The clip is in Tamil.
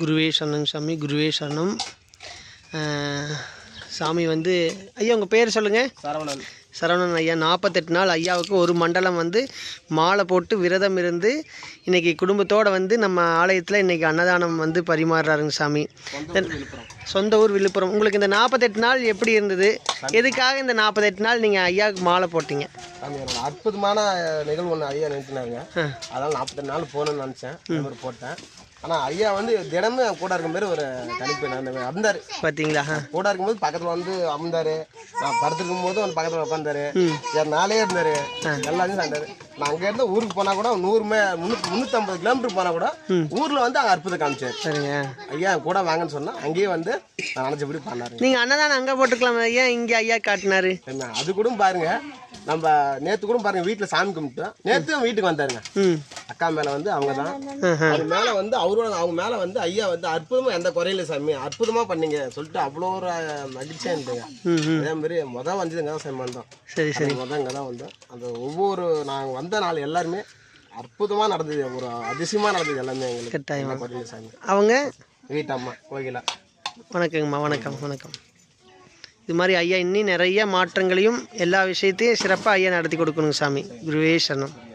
குருவே சரணம் சாமி குருவே சரணம். சாமி வந்து ஐயா உங்கள் பேர் சொல்லுங்கள் சரவணன். சரவணன் ஐயா நாற்பத்தெட்டு நாள் ஐயாவுக்கு ஒரு மண்டலம் வந்து மாலை போட்டு விரதம் இருந்து இன்னைக்கு குடும்பத்தோடு வந்து நம்ம ஆலயத்தில் இன்னைக்கு அன்னதானம் வந்து பரிமாறுறாருங்க சாமி. சொந்த ஊர் விழுப்புரம். உங்களுக்கு இந்த நாற்பத்தெட்டு நாள் எப்படி இருந்தது? எதுக்காக இந்த நாற்பத்தெட்டு நாள் நீங்கள் ஐயாவுக்கு மாலை போட்டீங்க? அற்புதமான நிகழ்வு ஒன்று ஐயா நிறுத்தினாங்க ஆ. அதனால் நாற்பத்தெட்டு நாள் போகணும்னு நினச்சேன். போட்டேன். ஆனால் ஐயா வந்து தினமும் கூட இருக்க மாதிரி ஒரு தனிப்பு நான் அந்த மாதிரி அமர்ந்தார். பார்த்தீங்களா. கூட இருக்கும்போது பக்கத்தில் வந்து அமர்ந்தாரு. நான் படுத்துருக்கும் போது வந்து பக்கத்தில் உட்காந்தாரு நாளே இருந்தாரு. எல்லாத்தையும் சார்ந்தாரு நான் அங்கே இருந்து ஊருக்கு போனால் கூட நூறு மே முந்நூற்றி முந்நூற்றம்பது கிலோமீட்டர் போனால் கூட ஊரில் வந்து அங்கே அற்புதம் காமிச்சார். சரிங்க. ஐயா கூட வாங்கன்னு சொன்னா அங்கேயே வந்து நான் நினச்சபடி பண்ணாருங்க நீங்கள் அன்னதானம் அங்கே போட்டுக்கலாம் ஏன் இங்கே ஐயா காட்டினாரு. என்ன அது கூட பாருங்க நம்ம நேத்து கூட பாருங்க வீட்டுல சாமி கும்பிட்டோம். நேத்து வீட்டுக்கு வந்தாருங்க. அக்கா மேல வந்து அவங்க தான் அது மேல வந்து அவரோட அவங்க மேல வந்து ஐயா வந்து அற்புதமா எந்த குறையில சாமி அற்புதமா பண்ணீங்க சொல்லிட்டு அவ்வளோ ஒரு அஹ், மகிழ்ச்சியா இருந்தீங்க அதே மாதிரி முத வந்தது இங்கே தான் சாமி வந்தோம். சரி சரி. முத இங்கே தான் வந்தோம். அந்த ஒவ்வொரு நாங்கள் வந்த நாள் எல்லாருமே அற்புதமா நடந்தது. ஒரு அதிசயமா நடந்தது எல்லாமே எங்களுக்கு. கட்டாயமா. எந்த குறையில சாமி அவங்க? வீட்டம்மா கோகிலா. வணக்கங்கம்மா வணக்கம் வணக்கம். இது மாதிரி ஐயா இன்னும் நிறைய மாற்றங்களையும் எல்லா விஷயத்தையும் சிறப்பாக ஐயா நடத்தி கொடுக்கணுங்க சாமி. குருவே சரணம்.